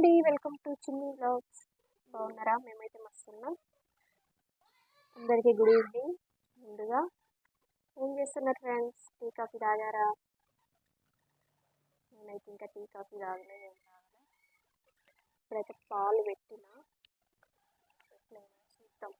అండి. Welcome to చిన్ని blogs బాగున్నారా? మేమైతే మస్తున్నాం. అందరికీ గుడ్ ఈవినింగ్. ముందుగా ఏం చేస్తున్నారు ఫ్రెండ్స్? టీ కాఫీ తాగారా? నేనైతే ఇంకా టీ కాఫీ తాగలే ఏం తాగలే ఇప్పుడైతే పాలు పెట్టిన. చూద్దాం.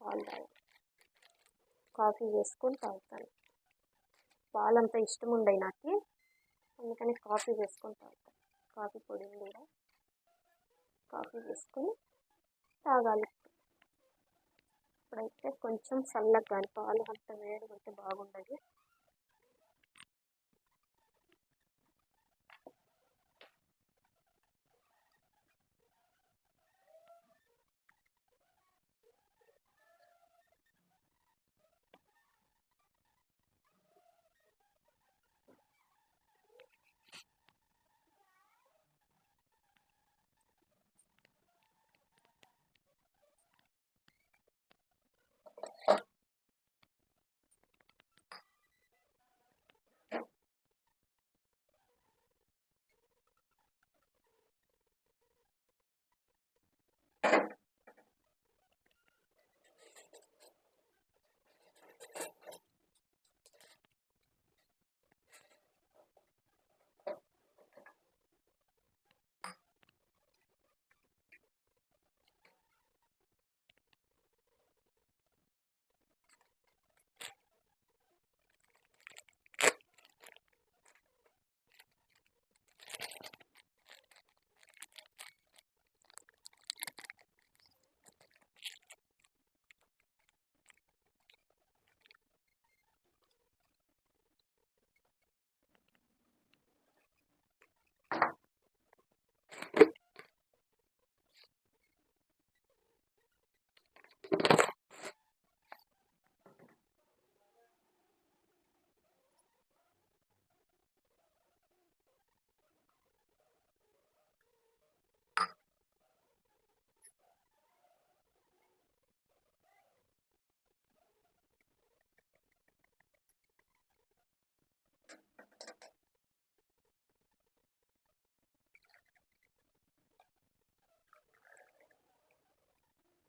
పాలు తాగి. కాఫీ చేసుకొని తాగుతాను. పాలంత ఇష్టం ఉండే నాకు. అందుకని కాఫీ చేసుకొని తాగుతాను కాఫీ పొడి కూడా కాఫీ చేసుకొని తాగాలి. ఇప్పుడైతే కొంచెం చల్లగా కానీ పాలు అంత వేడిగా ఉంటే బాగుండదు.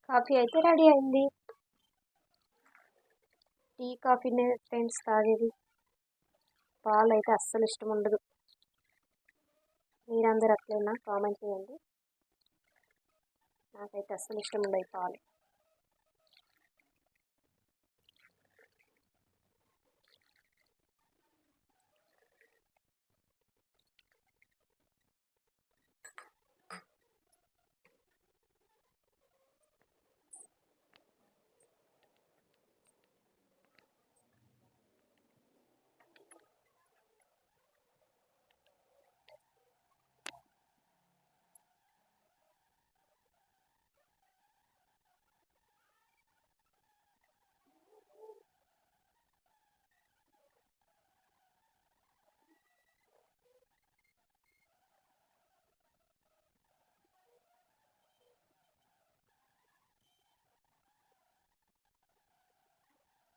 కాఫీ అయితే రెడీ అయింది. టీ కాఫీనే ఫ్రెండ్స్ తాగేది. పాలు అయితే అస్సలు ఇష్టం ఉండదు. మీరందరూ అట్లైనా కామెంట్ చేయండి. నాకైతే అస్సలు ఇష్టం ఉండదు పాలు.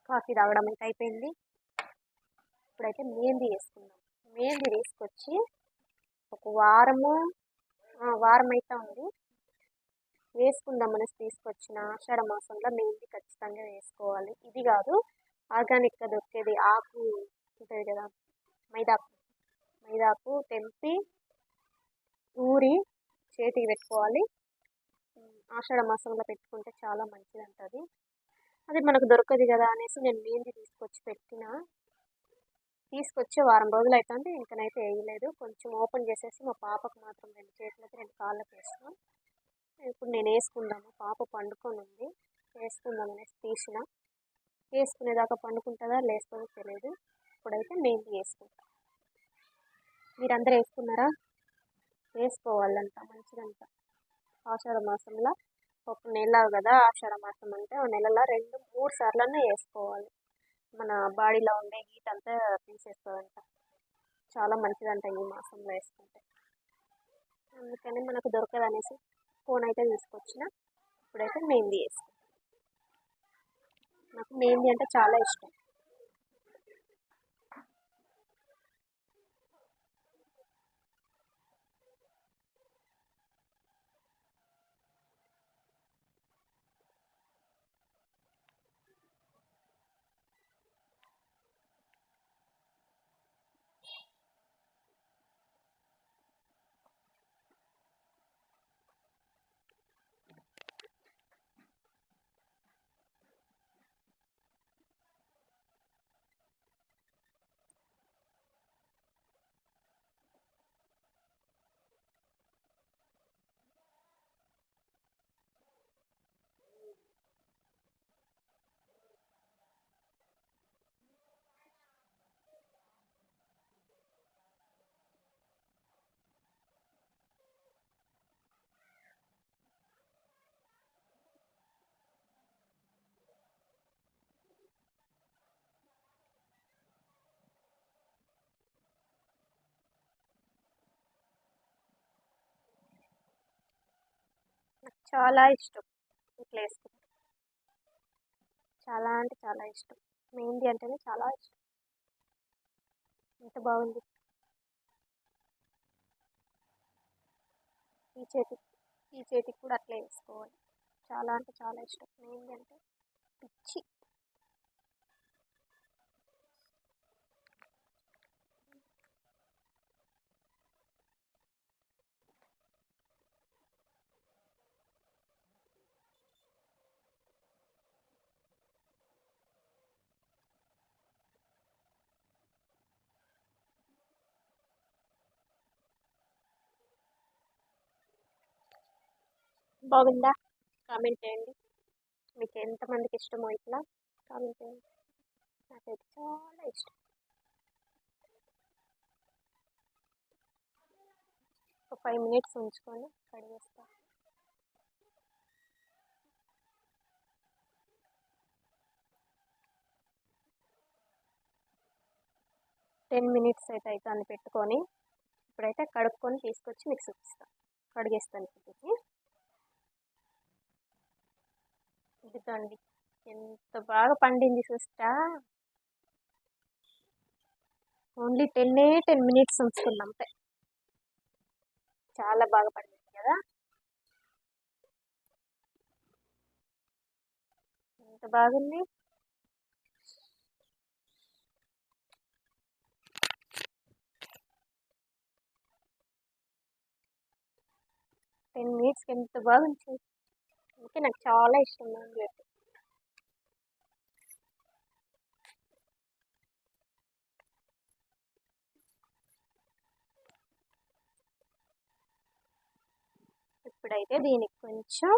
కాఫీ తాగడం అయితే అయిపోయింది. ఇప్పుడైతే మెహందీ వేసుకుందాం. మెహందీ తీసుకొచ్చి ఒక వారము వారం అయితే ఉంది. వేసుకుందాం అనేసి తీసుకొచ్చిన ఆషాఢ మాసంలో మెహందీ ఖచ్చితంగా వేసుకోవాలి. ఇది కాదు ఆర్గానిక్గా దొరికేది ఆకు ఉంటుంది కదా మైదాకు. మైదాకు తెంపి ఊరి చేతికి పెట్టుకోవాలి. ఆషాఢ మాసంలో పెట్టుకుంటే చాలా మంచిది అంటుంది అది మనకు దొరకదు కదా అనేసి నేను మెహందీ తీసుకొచ్చి పెట్టిన. తీసుకొచ్చి వారం రోజులు అవుతుంది ఇంకనైతే వేయలేదు. కొంచెం ఓపెన్ చేసేసి మా పాపకు మాత్రం రెండు చేతులకి రెండు కాళ్ళకి వేసినాం. ఇప్పుడు నేను వేసుకుందాము పాప పండుకొని ఉంది. వేసుకుందాం అనేసి తీసిన. వేసుకునేదాకా పండుకుంటుందా లేస్తుందో తెలియదు ఇప్పుడైతే మెహందీ వేసుకుంటాం. మీరందరూ వేసుకున్నారా? వేసుకోవాలంట మంచిదంట. ఆషాఢ మాసంలో ఒక నెల కదా ఆషాఢ మాసం అంటే ఆ నెలలో రెండు మూడు సార్లనే వేసుకోవాలి. మన బాడీలో ఉండే హీట్ అంతా తీసేస్తుందంట. చాలా మంచిదంట ఈ మాసంలో వేసుకుంటే. అందుకని మనకు దొరకదు అనేసి ఫోన్ అయితే తీసుకొచ్చిన. ఇప్పుడైతే మెహందీ వేసుకుంటాం నాకు మెహందీ అంటే చాలా ఇష్టం. నాకు చాలా ఇష్టం ఇట్లా వేసుకుంటే చాలా అంటే చాలా ఇష్టం. మెహందీ అంటేనే చాలా ఇష్టం. ఎంత బాగుంది. ఈ చేతి ఈ చేతికి కూడా అట్లే వేసుకోవాలి. చాలా అంటే చాలా ఇష్టం. మెహందీ అంటే పిచ్చి. బాగుందా? కామెంట్ చేయండి. మీకు ఎంతమందికి ఇష్టమో ఇట్లా కామెంట్ చేయండి. నాకైతే చాలా ఇష్టం. ఒక ఫైవ్ మినిట్స్ ఉంచుకొని కడిగేస్తాను టెన్ మినిట్స్ అయితే అయితే అని పెట్టుకొని ఇప్పుడైతే కడుక్కొని తీసుకొచ్చి మీకు చూపిస్తాను కడిగేస్తాను. ఇప్పటికి ఇదిగోండి ఎంత బాగా పండింది చూస్తా ఓన్లీ టెన్ టెన్ మినిట్స్ ఉంచుకున్నాం అంతే. చాలా బాగా పండింది కదా. ఎంత బాగుంది. టెన్ మినిట్స్కి ఎంత బాగుంది. అందుకే నాకు చాలా ఇష్టం మ్యాంగో ఇప్పుడైతే దీనికి కొంచెం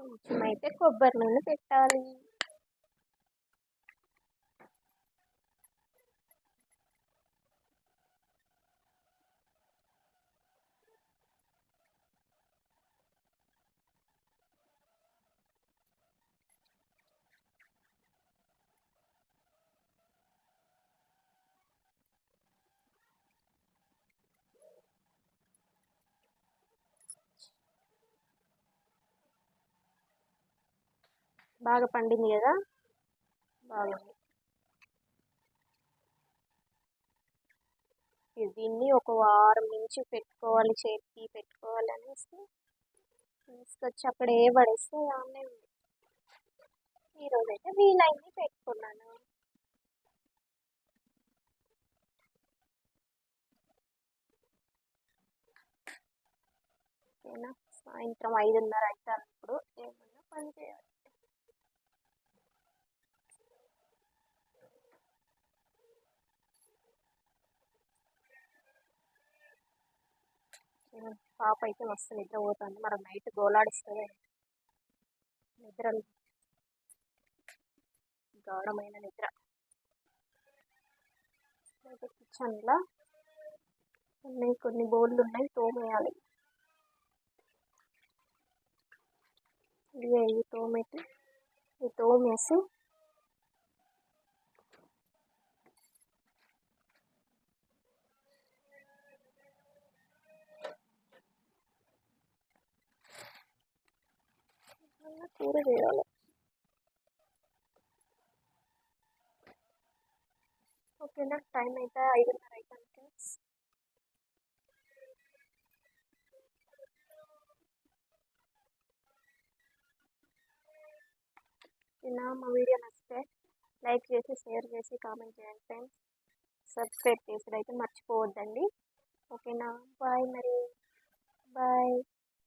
కొంచెం అయితే కొబ్బరి నూనె పెట్టాలి. బాగా పండింది కదా? బాగుంది దీన్ని ఒక వారం నుంచి పెట్టుకోవాలి చేతికి పెట్టుకోవాలి అనేసి తీసుకొచ్చి అక్కడ ఏ పడేస్తే ఆమె ఉంది ఈరోజు అయితే వీలైంది పెట్టుకున్నాను. ఓకేనా? సాయంత్రం ఐదున్నర అయితే ఇప్పుడు. ఏమన్నా పని చేయాలి. పాప అయితే మస్తు నిద్ర పోతుంది మరి నైట్ గోలాడిస్తుంది నిద్ర గాఢమైన నిద్ర. అయితే కిచెన్లో ఉన్నాయి కొన్ని బోర్లు ఉన్నాయి తోమేయాలి. ఇవి తోమేటి ఈ తోమేసి కూర చేయాలి ఓకేనా టైం అయితే ఐదున్నర అయితే ఫ్రెండ్స్. ఓకేనా మా వీడియో నచ్చితే లైక్ చేసి షేర్ చేసి కామెంట్ చేయండి ఫ్రెండ్స్. సబ్స్క్రైబ్ చేసుడు అయితే మర్చిపోవద్దండి ఓకేనా బాయ్ మరి. బాయ్.